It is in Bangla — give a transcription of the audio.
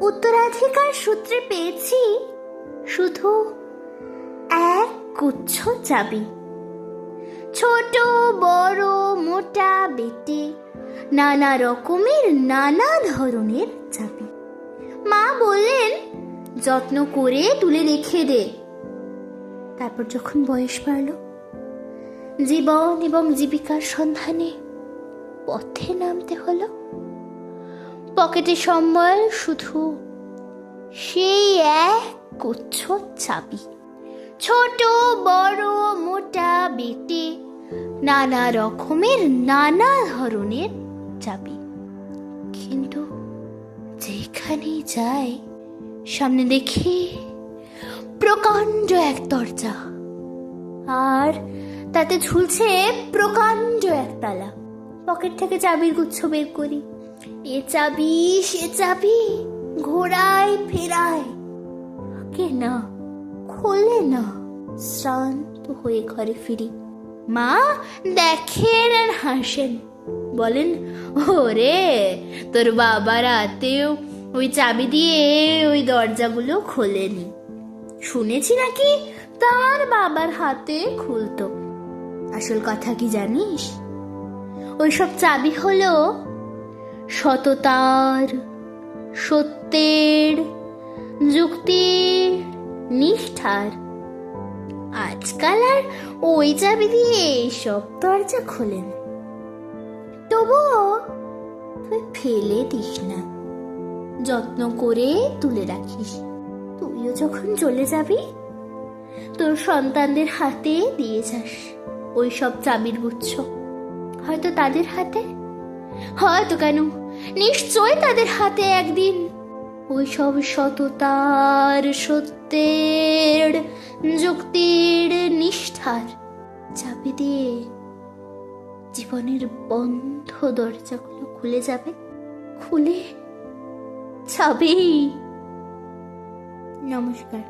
উত্তরাধিকার সূত্রে পেয়েছি শুধু এক গুচ্ছ চাবি। ছোট, বড়, মোটা, বেটে, নানা রকমের, নানা ধরনের চাবি। মা বললেন, যত্ন করে তুলে রেখে দে। তারপর যখন বয়স বাড়ল, জীবন এবং জীবিকার সন্ধানে পথে নামতে হলো। পকেটে সম্বল শুধু সেই এক গুচ্ছ চাবি। ছোট, বড়, মোটা, বেটে নানা রকমের, নানা ধরনের চাবি। কিন্তু যেখানেই যাই সামনে দেখি প্রকাণ্ড এক দরজা। আর তাতে ঝুলছে প্রকাণ্ড এক তালা পকেট থেকে চাবির গুচ্ছ বের করি। এ চাবি, সে চাবি ঘোড়ায় ফেরায়। কে না, খোলে না। শ্রান্ত হয়ে ঘরে ফিরি। মা, দেখেন আর হাসেন। বলেন, ওরে, তোর বাবা রাতেও ওই চাবি দিয়ে ওই দরজাগুলো খোলেনি। শুনেছি নাকি তার বাবার হাতে খুলতো। আসল কথা কি জানিস? ওইসব চাবি হলো সততার, সত্যের, যুক্তির, নিষ্ঠার। আজকাল আর ওই চাবি দিয়ে সব দরজা খোলেন। তবুও তুই ফেলে দিস না। যত্ন করে তুলে রাখিস। তুইও যখন চলে যাবি, তোর সন্তানদের হাতে দিয়ে যাস। ওই সব চাবির গুচ্ছ। হয়তো তাদের হাতে হয়তো কেন? নিশ্চয় তাদের হাতে একদিন ওই সব সততার সত্যের যুক্তির নিষ্ঠার চাবি দিয়ে জীবনের বন্ধ দরজাগুলো খুলে যাবে, খুলে যাবেই। নমস্কার।